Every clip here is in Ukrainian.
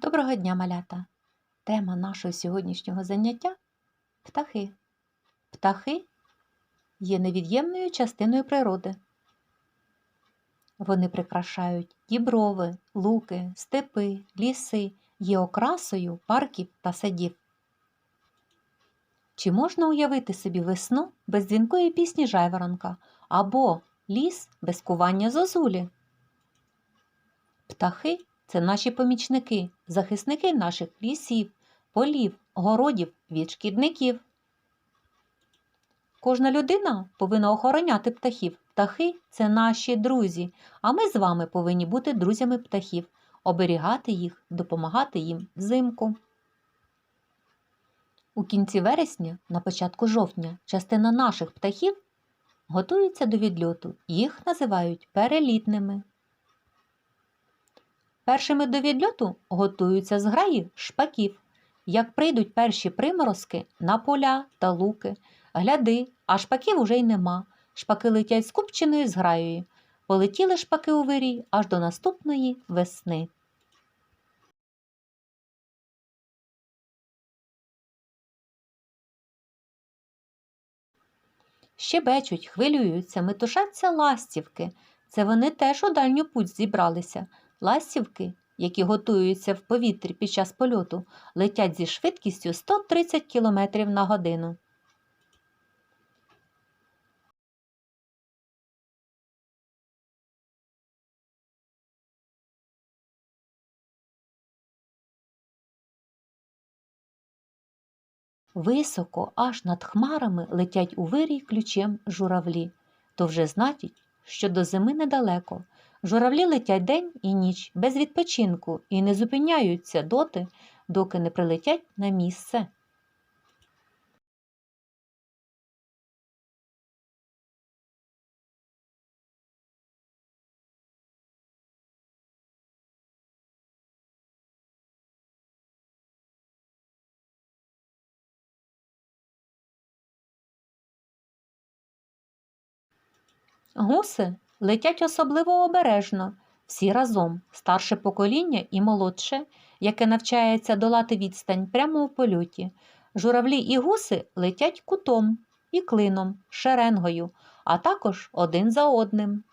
Доброго дня, малята! Тема нашого сьогоднішнього заняття птахи. Птахи є невід'ємною частиною природи. Вони прикрашають діброви, луки, степи, ліси, є окрасою парків та садів. Чи можна уявити собі весну без дзвінкої пісні жайворонка або ліс без кування зозулі? Птахи це наші помічники, захисники наших лісів, полів, городів від шкідників. Кожна людина повинна охороняти птахів. Птахи це наші друзі, а ми з вами повинні бути друзями птахів, оберігати їх, допомагати їм взимку. У кінці вересня, на початку жовтня, частина наших птахів готується до відльоту. Їх називають перелітними. Першими до відльоту готуються зграї шпаків. Як прийдуть перші приморозки на поля та луки, гляди, а шпаків уже й нема. Шпаки летять скупченою зграєю. Полетіли шпаки у вирій аж до наступної весни. Щебечуть, хвилюються, метушаться ластівки. Це вони теж у дальню путь зібралися. Ластівки, які готуються в повітрі під час польоту, летять зі швидкістю 130 км на годину. Високо, аж над хмарами летять у вирій ключем журавлі. То вже значить, що до зими недалеко. Журавлі летять день і ніч без відпочинку і не зупиняються доти, доки не прилетять на місце. Гуси летять особливо обережно, всі разом, старше покоління і молодше, яке навчається долати відстань прямо у польоті. Журавлі і гуси летять кутом і клином, шеренгою, а також один за одним.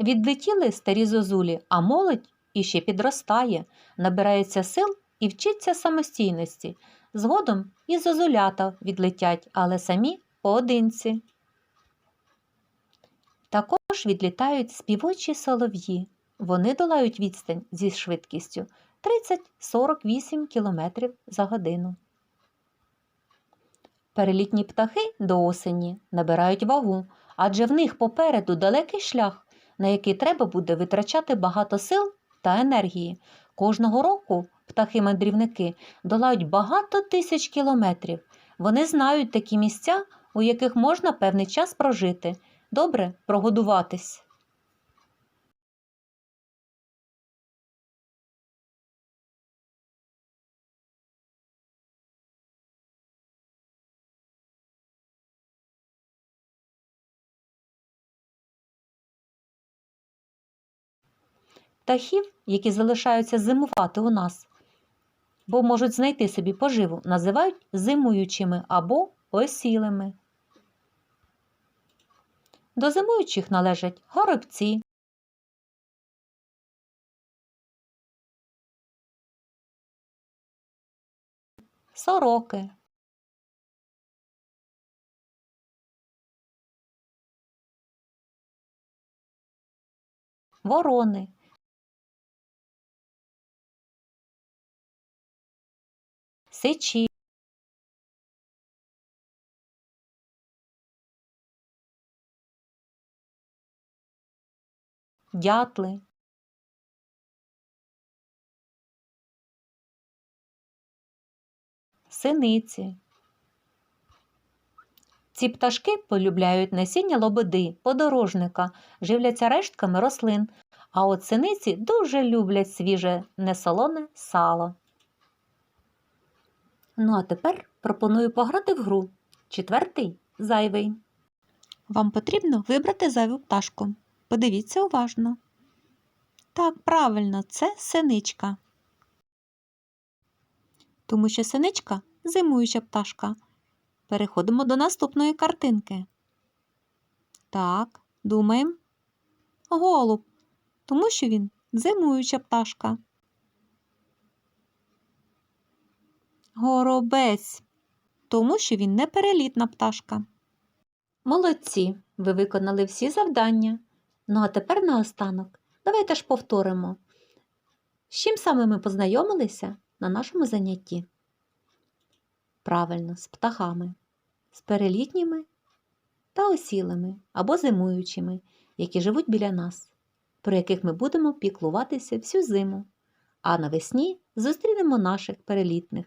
Відлетіли старі зозулі, а молодь іще підростає, набирається сил і вчиться самостійності. Згодом і зозулята відлетять, але самі поодинці. Також відлітають співочі солов'ї. Вони долають відстань зі швидкістю 30-48 км за годину. Перелітні птахи до осені набирають вагу, адже в них попереду далекий шлях на який треба буде витрачати багато сил та енергії. Кожного року птахи-мандрівники долають багато тисяч кілометрів. Вони знають такі місця, у яких можна певний час прожити, добре прогодуватись. Птахів, які залишаються зимувати у нас, бо можуть знайти собі поживу, називають зимуючими або осілими. До зимуючих належать горобці, сороки, ворони. Сичі дятли. Синиці. Ці пташки полюбляють насіння лободи, подорожника, живляться рештками рослин, а от синиці дуже люблять свіже несолоне сало. Ну а тепер пропоную пограти в гру. Четвертий зайвий. Вам потрібно вибрати зайву пташку. Подивіться уважно. Так, правильно, це синичка. Тому що синичка зимуюча пташка. Переходимо до наступної картинки. Так, думаємо. Голуб, тому що він зимуюча пташка. Горобець, тому що він неперелітна пташка. Молодці, ви виконали всі завдання. Ну а тепер наостанок давайте ж повторимо. З чим саме ми познайомилися на нашому занятті? Правильно, з птахами, з перелітніми та осілими або зимуючими, які живуть біля нас, про яких ми будемо піклуватися всю зиму, а навесні зустрінемо наших перелітних.